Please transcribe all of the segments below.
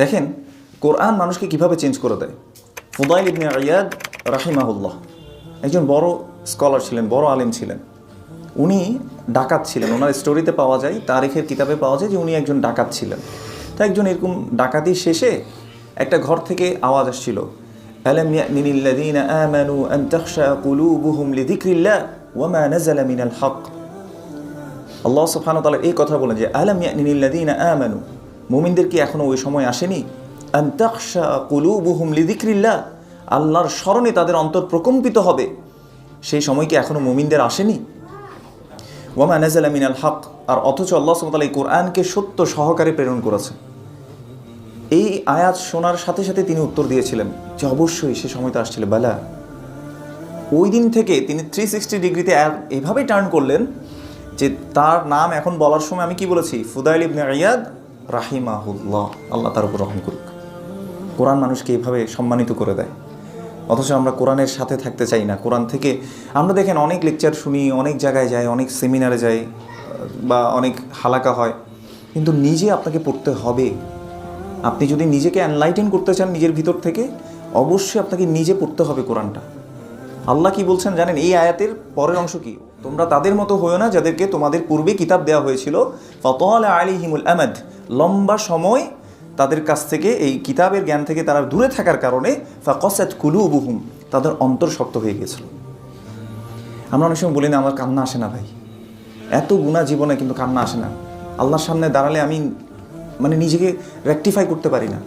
দেখেন কোরআন মানুষকে কিভাবে চেঞ্জ করে দেয় ফুদাইল ইবনে আয়াদ রাহিমাহুল্লাহ একজন বড় স্কলার ছিলেন বড় আলেম ছিলেন উনি ডাকাত ছিলেন ওনার স্টোরিতে পাওয়া যায় তারিখের কিতাবে পাওয়া যায় যে উনি একজন ডাকাত ছিলেন তো একজন এরকম ডাকাতি শেষে একটা ঘর থেকে আওয়াজ আসছিল ألم يأمن الذين آمنوا أن تخشى قلوبهم لذكر الله وما نزل من الحق আল্লাহ সুবহান তাআলা এই কথা বলেন যে আলাম ইয়ানিল্লাযীনা আমানু মুমিনদের কি এখনও ওই সময় আসেনি? আন তাখশা কুলুবুহুম লিযিকরিল্লাহ, আল্লাহর স্মরণে তাদের অন্তর প্রকম্পিত হবে। সেই সময় কি এখনও মুমিনদের আসেনি? ওয়ামা নাজালা মিনাল হক, আর অথচ আল্লাহ তাআলা এই কোরআনকে সত্য সহকারে প্রেরণ করেছে। এই আয়াত শোনার সাথে সাথে তিনি উত্তর দিয়েছিলেন যে অবশ্যই সে সময় তো আসছিল। বেলা। ওই দিন থেকে তিনি থ্রি সিক্সটি ডিগ্রিতে এভাবেই টার্ন করলেন যে তার নাম এখন বলার সময় আমি কি বলেছি? ফুদাইল ইবনে আয়াদ রাহিমাহুল্লাহ, আল্লাহ তার উপর রহম করুক। কোরআন মানুষকে এভাবে সম্মানিত করে দেয়। অথচ আমরা কোরআনের সাথে থাকতে চাই না। কোরআন থেকে আমরা দেখেন অনেক লেকচার শুনি, অনেক জায়গায় যাই, অনেক সেমিনারে যাই, বা অনেক হালাকা হয়। কিন্তু নিজে আপনাকে পড়তে হবে। আপনি যদি নিজেকে অ্যানলাইটেন করতে চান নিজের ভিতর থেকে, অবশ্যই আপনাকে নিজে পড়তে হবে কোরআনটা। আল্লাহ কি বলছেন জানেন, এই আয়াতের পরের অংশ কি? তোমরা তাদের মতো হয়েও না যাদেরকে তোমাদের পূর্বে কিতাব দেওয়া হয়েছিল। ফতল আলিহিমুল আহমেদ লম্বা সময় তাদের কাছ থেকে, এই কিতাবের জ্ঞান থেকে তারা দূরে থাকার কারণে, ফাকসাত কুলুবুহুম, তাদের অন্তর শক্ত হয়ে গেছিল আমরা অনেক সময় বলি না, আমার কান্না আসে না ভাই। এত গুণা জীবনে কিন্তু কান্না আসে না। আল্লাহর সামনে দাঁড়ালে আমি মানে নিজেকে রেকটিফাই করতে পারি না।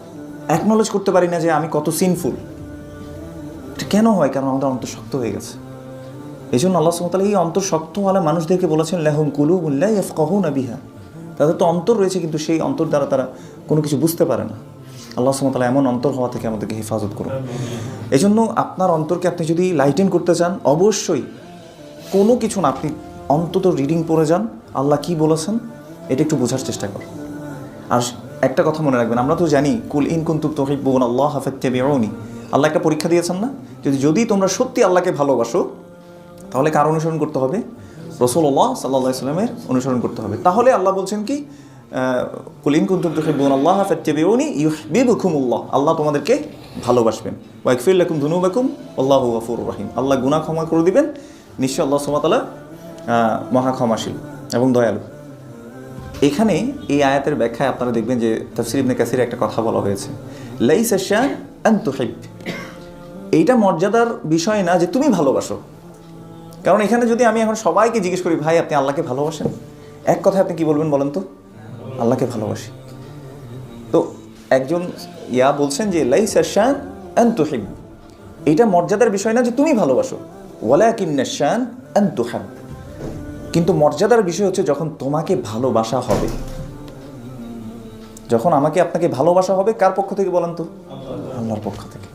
অ্যাকনোলেজ করতে পারি না যে আমি কত সিনফুল কেন হয়? কারণ আমাদের অন্তর শক্ত হয়ে গেছে। এই জন্য আল্লাহ সুমতাল এই অন্তর শক্তওয়ালা মানুষদেরকে বলেছেন, লেহম কুলু কহু না বিহা। তাদের তো অন্তর রয়েছে, কিন্তু সেই অন্তর দ্বারা তারা কোনো কিছু বুঝতে পারে না। আল্লাহ সুমতাল্লাহ এমন অন্তর হওয়া থেকে আমাদেরকে হেফাজত করুন। এই জন্য আপনার অন্তরকে আপনি যদি লাইটেন করতে চান, অবশ্যই কোনো কিছু না, আপনি অন্তত রিডিং পড়ে যান। আল্লাহ কি বলেছেন, এটা একটু বোঝার চেষ্টা করুন। আর একটা কথা মনে রাখবেন, আমরা তো জানি, কুল ইন কুন্তুব তহিবুন আল্লাহ হাফেতে বেরোনি আল্লাহ একটা পরীক্ষা দিয়েছেন না? যদি যদি তোমরা সত্যি আল্লাহকে ভালোবাসো, তাহলে কার অনুসরণ করতে হবে? রসুল্লাহ সাল্লাহ ইসলামের অনুসরণ করতে হবে। তাহলে আল্লাহ বলছেন কি? কুলিন কুন্তুম তুহিবুন আল্লাহ বেরোনি ইউহবিবুকুমুল্লাহ। আল্লাহ তোমাদেরকে ভালোবাসবেন। ওয়াকফির লাকুম ধুনুবাকুম আল্লাহ গফুর রহিম। আল্লাহ গুনাহ ক্ষমা করে দিবেন। নিশ্চয় আল্লাহ সুমাতালা মহা ক্ষমাশীল এবং দয়ালু। এখানে এই আয়াতের ব্যাখ্যায় আপনারা দেখবেন যে তফসির ইবনে কাসির একটা কথা বলা হয়েছে। লাইস আন এইটা মর্যাদার বিষয় না যে তুমি ভালোবাসো। কারণ এখানে যদি আমি এখন সবাইকে জিজ্ঞেস করি, ভাই, আপনি আল্লাহকে ভালোবাসেন? এক কথায় আপনি কি বলবেন বলেন তো? আল্লাহকে ভালোবাসি। তো একজন ইয়া বলছেন যে, লাইস শান আন তুহিব এইটা মর্যাদার বিষয় না যে তুমি ভালোবাসো। ওয়ালা কিন্না শান তুহাব কিন্তু মর্যাদার বিষয় হচ্ছে যখন তোমাকে ভালোবাসা হবে। যখন আমাকে আপনাকে ভালোবাসা হবে, কার পক্ষ থেকে বলেন তো? আল্লাহর পক্ষ থেকে।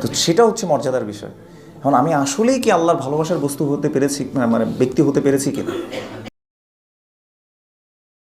তো সেটা হচ্ছে মর্যাদার বিষয়। এখন আমি আসলেই কি আল্লাহর ভালোবাসার বস্তু হতে পেরেছি মানে ব্যক্তি হতে পেরেছি কিনা?